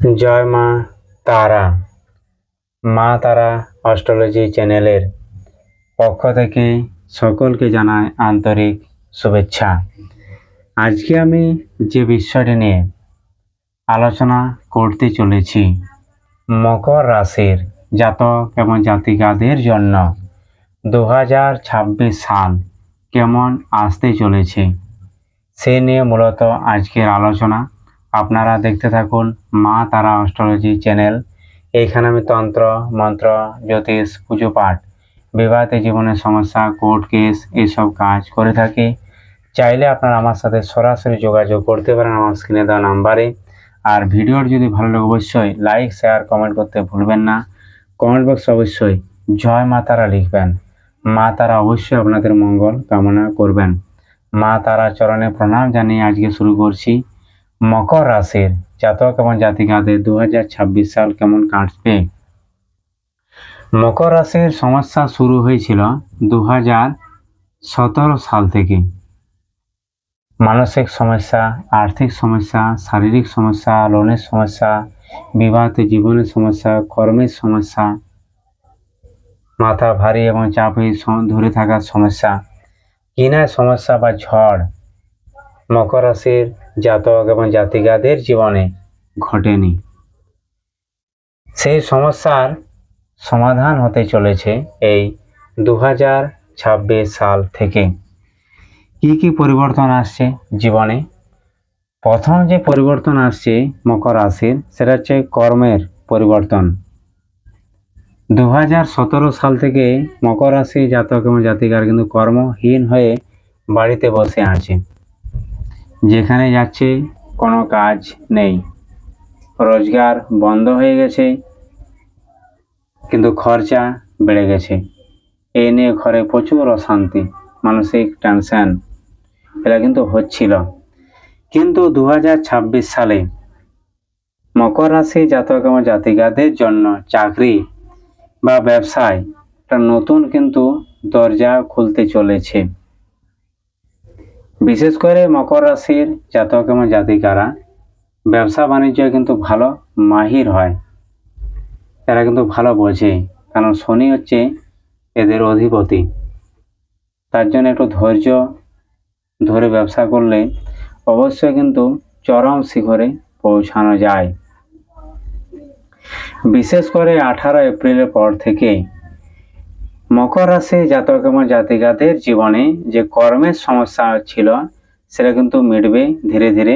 জয় মা তারা। মা তারা অস্ট্রোলজি চ্যানেলের পক্ষ থেকে সকলকে জানাই আন্তরিক শুভেচ্ছা। আজকে আমি যে বিষয়টি নিয়ে আলোচনা করতে চলেছি, মকর রাশির জাতক এবং জাতিকাদের জন্য দু হাজার ছাব্বিশ সাল কেমন আসতে চলেছে, সে নিয়ে মূলত আজকের আলোচনা আপনারা দেখতে থাকুন মা তারা অস্ট্রোলজি চ্যানেল। এইখানে আমি তন্ত্র, মন্ত্র, জ্যোতিষ, পুজো পাঠ, বিবাহিত জীবনের সমস্যা, কোর্ট কেস এইসব কাজ করে থাকি। চাইলে আপনারা আমার সাথে সরাসরি যোগাযোগ করতে পারেন আমার স্ক্রিনে দেওয়া নাম্বারে। আর ভিডিওর যদি ভালো লাগে অবশ্যই লাইক, শেয়ার, কমেন্ট করতে ভুলবেন না। কমেন্ট বক্সে অবশ্যই জয় মা তারা লিখবেন। মা তারা অবশ্যই আপনাদের মঙ্গল কামনা করবেন। মা তারা চরণে প্রণাম জানিয়ে আজকে শুরু করছি। মকর রাশির জাতক এবং জাতিকাদের দু সাল কেমন কাটবে? মকর রাশির সমস্যা শুরু হয়েছিল দু সতেরো সাল থেকে। মানসিক সমস্যা, আর্থিক সমস্যা, শারীরিক সমস্যা, লোনের সমস্যা, বিবাহিত জীবনের সমস্যা, কর্মের সমস্যা, মাথা ভারী এবং চাপে ধরে থাকার সমস্যা কিনার সমস্যা বা ঝড়। মকর রাশির জাতক এবং জাতিকাদের জীবনে ঘটেনি। সেই সমস্যার সমাধান হতে চলেছে এই দু হাজার ছাব্বিশ সাল থেকে। কি কি পরিবর্তন আসছে জীবনে? প্রথম যে পরিবর্তন আসছে মকর রাশির, সেটা হচ্ছে কর্মের পরিবর্তন। দু হাজার সতেরো সাল থেকে মকর রাশি জাতক এবং জাতিকার কিন্তু কর্মহীন হয়ে বাড়িতে বসে আছে। যেখানে যাচ্ছে, কোনো কাজ নেই। রোজগার বন্ধ হয়ে গেছে, কিন্তু খরচা বেড়ে গেছে। এই নিয়ে ঘরে প্রচুর অশান্তি, মানসিক টেনশন এটা কিন্তু হচ্ছিল। কিন্তু দু হাজার ছাব্বিশ সালে মকর রাশি জাতক এবং জাতিকাদের জন্য চাকরি বা ব্যবসায় একটা নতুন কিন্তু দরজা খুলতে চলেছে। বিশেষ করে মকর রাশির জাতক এবং জাতিকারা, ব্যবসা বাণিজ্য কিন্তু ভালো মাহির হয়। এরা কিন্তু ভালো বোঝে, কারণ শনি হচ্ছে এদের অধিপতি। তার জন্য একটু ধৈর্য ধরে ব্যবসা করলে অবশ্যই কিন্তু চরম শিখরে পৌঁছানো যায়। বিশেষ করে আঠারো এপ্রিলের পর থেকে মকর রাশি জাতক এবং জাতিকাদের জীবনে যে কর্মের সমস্যা ছিল, সেটা কিন্তু মিটবে ধীরে ধীরে।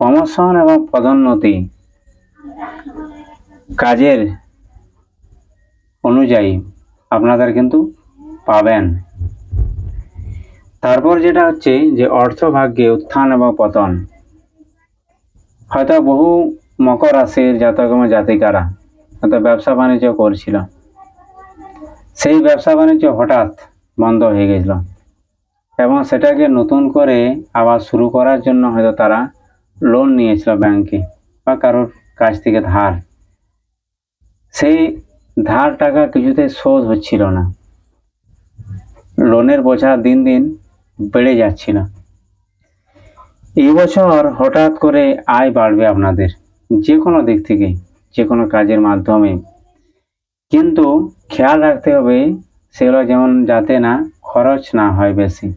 প্রমোশন এবং পদোন্নতি কাজের অনুযায়ী আপনাদের কিন্তু পাবেন। তারপর যেটা হচ্ছে যে অর্থভাগ্যে উত্থান এবং পতন। হয়তো বহু মকর রাশির জাতক এবং জাতিকারা হয়তো ব্যবসা বাণিজ্য করছিল। সেই ব্যবসা বাণিজ্য হঠাৎ বন্ধ হয়ে গেছিল। এবং সেটাকে নতুন করে আবার শুরু করার জন্য হয়তো তারা লোন নিয়েছিল ব্যাংকে বা কারোর কাছ থেকে ধার। সেই ধার টাকা কিছুতে শোধ হচ্ছিল না। লোনের বোঝা দিন দিন বেড়ে যাচ্ছিল। এই বছর হঠাৎ করে আয় বাড়বে আপনাদের যে কোনো দিক থেকে যে কোনো কাজের মাধ্যমে। কিন্তু খেয়াল রাখতে হবে সেগুলো যেমন যাতে না খরচ না হয় বেশি।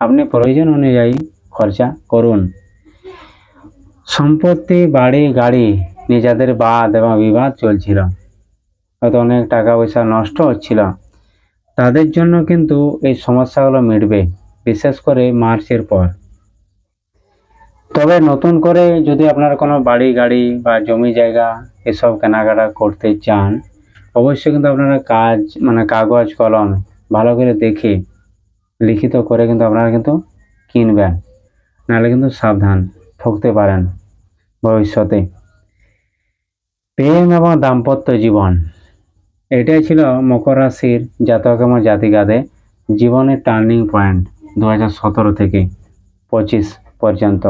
আপনি প্রয়োজন অনুযায়ী খরচা করুন। সম্পত্তি, বাড়ি, গাড়ি নিজেদের বাদ এবং বিবাদ চলছিল। হয়তো অনেক টাকা পয়সা নষ্ট হচ্ছিল। তাদের জন্য কিন্তু এই সমস্যাগুলো মিটবে, বিশেষ করে মার্চের পর। তবে নতুন করে যদি আপনার কোনো বাড়ি, গাড়ি বা জমি জায়গা এসব কেনাকাটা করতে চান অবশ্যই কিন্তু আপনারা কাজ মানে কাগজ, কলম ভালো করে দেখে, লিখিত করে কিন্তু আপনারা কিন্তু কিনবেন। নাহলে কিন্তু সাবধান, ঠকতে পারেন ভবিষ্যতে। প্রেম এবং দাম্পত্য জীবন, এটাই ছিল মকর রাশির জাতক এবং জাতিকাদের জীবনের টার্নিং পয়েন্ট দু থেকে পঁচিশ পর্যন্ত।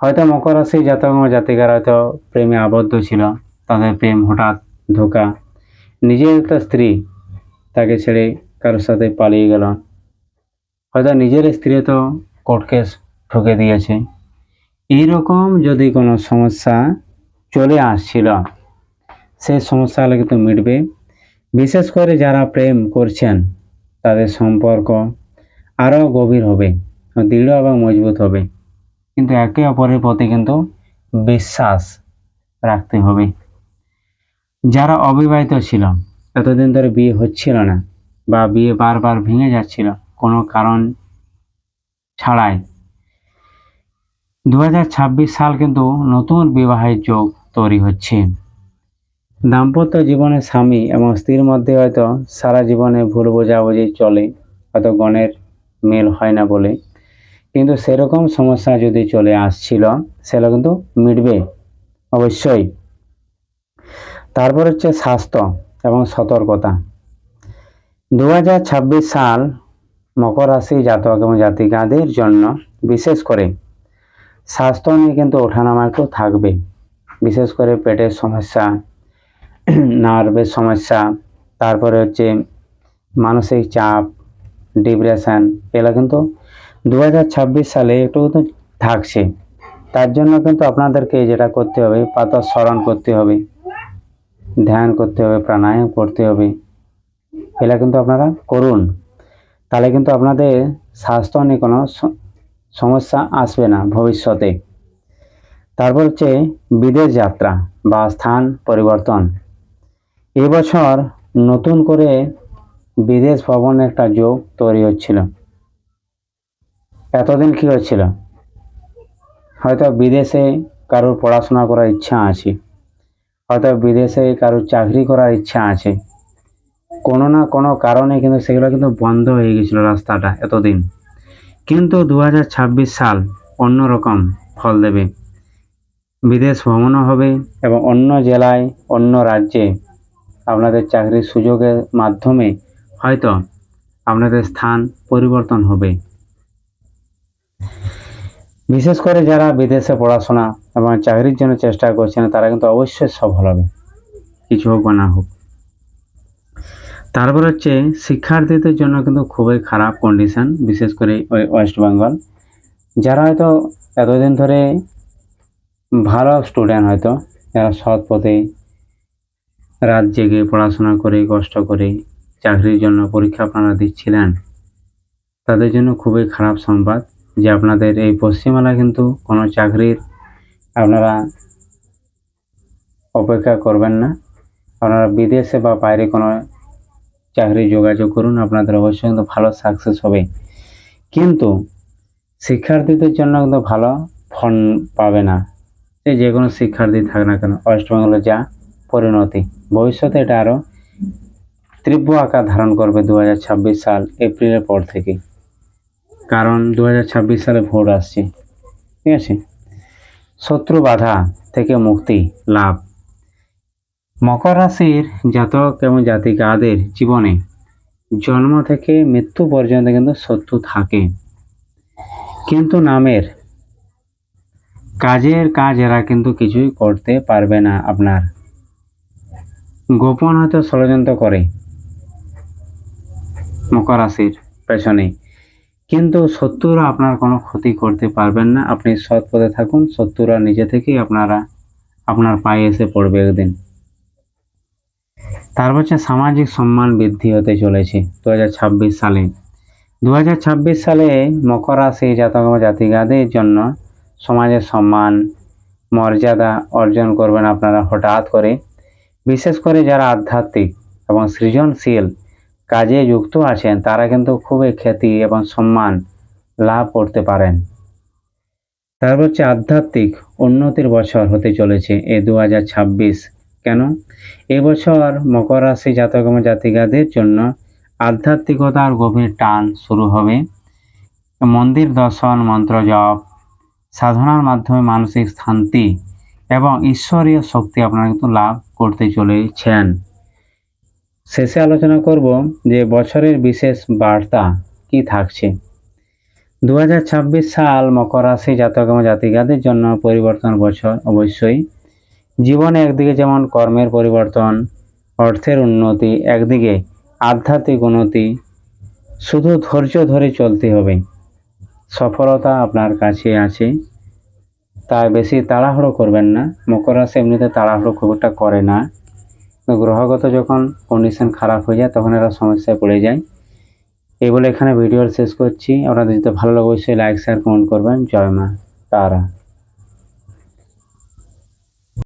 হয়তো মকর রাশি জাতক এবং জাতিকারা হয়তো প্রেমে আবদ্ধ ছিল, তাদের প্রেম হঠাৎ ধোকা নিজের একটা স্ত্রী তাকে ছেড়ে কারোর সাথে পালিয়ে গেল। হয়তো নিজের স্ত্রী তো কোর্ট কেস ঠকে দিয়েছে। এইরকম যদি কোনো সমস্যা চলে আসছিল সেই সমস্যাগুলো কিন্তু মিটবে। বিশেষ করে যারা প্রেম করছেন, তাদের সম্পর্ক আরও গভীর হবে, দৃঢ় এবং মজবুত হবে। কিন্তু একে অপরের প্রতি কিন্তু বিশ্বাস রাখতে হবে। যারা অবিবাহিত ছিল, এতদিন ধরে বিয়ে হচ্ছিল না বা বিয়ে বারবার ভেঙে যাচ্ছিল কোনো কারণ ছাড়াই। দু হাজার ছাব্বিশ সাল কিন্তু নতুন বিবাহের যোগ তৈরি হচ্ছে। দাম্পত্য জীবনে স্বামী এবং স্ত্রীর মধ্যে হয়তো সারা জীবনে ভুল বোঝাবুঝি চলে, হয়তো গণের মেল হয় না বলে। কিন্তু সেরকম সমস্যা যদি চলে আসছিল সেগুলো কিন্তু মিটবে, অবশ্যই। তারপর হচ্ছে স্বাস্থ্য এবং সতর্কতা। দু হাজার ছাব্বিশ সাল মকর রাশি জাতক এবং জাতিকাদের জন্য বিশেষ করে স্বাস্থ্য নিয়ে কিন্তু ওঠানামা একটু থাকবে বিশেষ করে পেটের সমস্যা, নার্ভের সমস্যা, তারপরে হচ্ছে মানসিক চাপ, ডিপ্রেশন, এগুলো কিন্তু দু হাজার ছাব্বিশ সালে একটু থাকছে। তার জন্য কিন্তু আপনাদেরকে যেটা করতে হবে পাতা স্মরণ করতে হবে। ধ্যান করতে হবে, প্রাণায়াম করতে হবে। এগুলো কিন্তু আপনারা করুন। তাহলে কিন্তু আপনাদের স্বাস্থ্য নিয়ে কোনো সমস্যা আসবে না ভবিষ্যতে। তারপর হচ্ছে বিদেশ যাত্রা বা স্থান পরিবর্তন। এবছর নতুন করে বিদেশ ভ্রমণের একটা যোগ তৈরি হচ্ছিল। এতদিন কি হচ্ছিল? হয়তো বিদেশে কারোর পড়াশোনা করার ইচ্ছা আছে। হয়তো বিদেশে কারোর চাকরি করার ইচ্ছা আছে। কোনো না কোনো কারণে কিন্তু সেগুলো কিন্তু বন্ধ হয়ে গেছিল রাস্তাটা এতদিন। কিন্তু দু হাজার ছাব্বিশ সাল অন্যরকম ফল দেবে। বিদেশ ভ্রমণও হবে এবং অন্য জেলায়, অন্য রাজ্যে আপনাদের চাকরির সুযোগের মাধ্যমে হয়তো আপনাদের স্থান পরিবর্তন হবে। বিশেষ করে যারা বিদেশে পড়াশোনা এবং চাকরির জন্য চেষ্টা করছেন, তারা কিন্তু অবশ্যই সফল হবে। কিছু হোক বা না হোক। তারপর হচ্ছে শিক্ষার্থীদের জন্য কিন্তু খুবই খারাপ কন্ডিশন বিশেষ করে ওই ওয়েস্ট বেঙ্গল যারা হয়তো এতদিন ধরে ভালো স্টুডেন্ট হয়তো, যারা সৎ পথে রাত জেগে পড়াশোনা করে, কষ্ট করে চাকরির জন্য পরীক্ষা আপনারা দিচ্ছিলেন, তাদের জন্য খুবই খারাপ সংবাদ। যে আপনাদের এই পশ্চিমবাংলা কিন্তু কোনো চাকরির আপনারা অপেক্ষা করবেন না। আপনারা বিদেশে বা বাইরে কোনো চাকরি যোগাযোগ করুন, আপনাদের অবশ্যই কিন্তু ভালো সাকসেস হবে। কিন্তু শিক্ষার্থীদের জন্য কিন্তু ভালো ফল পাবে না। সে যে কোনো শিক্ষার্থী থাক না কেন ওয়েস্ট বেঙ্গলের যা পরিণতি, ভবিষ্যতে এটা আরও তীব্র আকার ধারণ করবে দু হাজার ছাব্বিশ সাল এপ্রিলের পর থেকে। কারণ দু হাজার ছাব্বিশ সালে ভোট আসছে। ঠিক আছে? শত্রু বাধা থেকে মুক্তি লাভ। মকর রাশির জাতক এবং জাতিকাদের জীবনে জন্ম থেকে মৃত্যু পর্যন্ত কিন্তু শত্রু থাকে। কিন্তু নামের কাজের কাজ এরা কিন্তু কিছুই করতে পারবে না আপনার। গোপন হয়তো ষড়যন্ত্র করে মকর রাশির পেছনে। কিন্তু শত্রুরা আপনার কোনো ক্ষতি করতে পারবেন না। আপনি সৎ পথে থাকুন, শত্রুরা নিজে থেকেই আপনারা, আপনার পায়ে এসে পড়বে একদিন। তারপর হচ্ছে সামাজিক সম্মান বৃদ্ধি হতে চলেছে দু হাজার ছাব্বিশ সালে। দু হাজার ছাব্বিশ সালে মকর রাশি জাতক জাতিকাদের জন্য সমাজের সম্মান, মর্যাদা অর্জন করবেন আপনারা হঠাৎ করে। বিশেষ করে যারা আধ্যাত্মিক এবং সৃজনশীল কাজে যুক্ত আছেন, তারা কিন্তু খুবই খ্যাতি এবং সম্মান লাভ করতে পারেন। তারপর হচ্ছে আধ্যাত্মিক উন্নতির বছর হতে চলেছে এ দু হাজার ছাব্বিশ। কেন? এবছর মকর রাশি জাতক এবং জাতিকাদের জন্য আধ্যাত্মিকতার গভীর টান শুরু হবে। মন্দির দর্শন, মন্ত্র জপ, সাধনার মাধ্যমে মানসিক শান্তি এবং ঈশ্বরীয় শক্তি আপনারা কিন্তু লাভ করতে চলেছেন। শেষে আলোচনা করব যে বছরের বিশেষ বার্তা কি থাকছে। দু হাজার ছাব্বিশ সাল মকর রাশি জাতক এবং জাতিকাদের জন্য পরিবর্তন বছর, অবশ্যই। জীবনে একদিকে যেমন কর্মের পরিবর্তন, অর্থের উন্নতি, একদিকে আধ্যাত্মিক উন্নতি, শুধু ধৈর্য ধরে চলতে হবে। সফলতা আপনার কাছে আছে। তাই বেশি তাড়াহুড়ো করবেন না। মকর রাশি এমনিতে তাড়াহুড়ো খুব একটা করে না। তো গ্রহগত যখন কন্ডিশন খারাপ হয়ে যায়, তখন এরা সমস্যায় পড়ে যায়। এই বলে এখানে ভিডিও শেষ করছি। আপনাদের যদি ভালো লাগে, অবশ্যই লাইক শেয়ার কমেন্ট করবেন। জয় মা, তারা।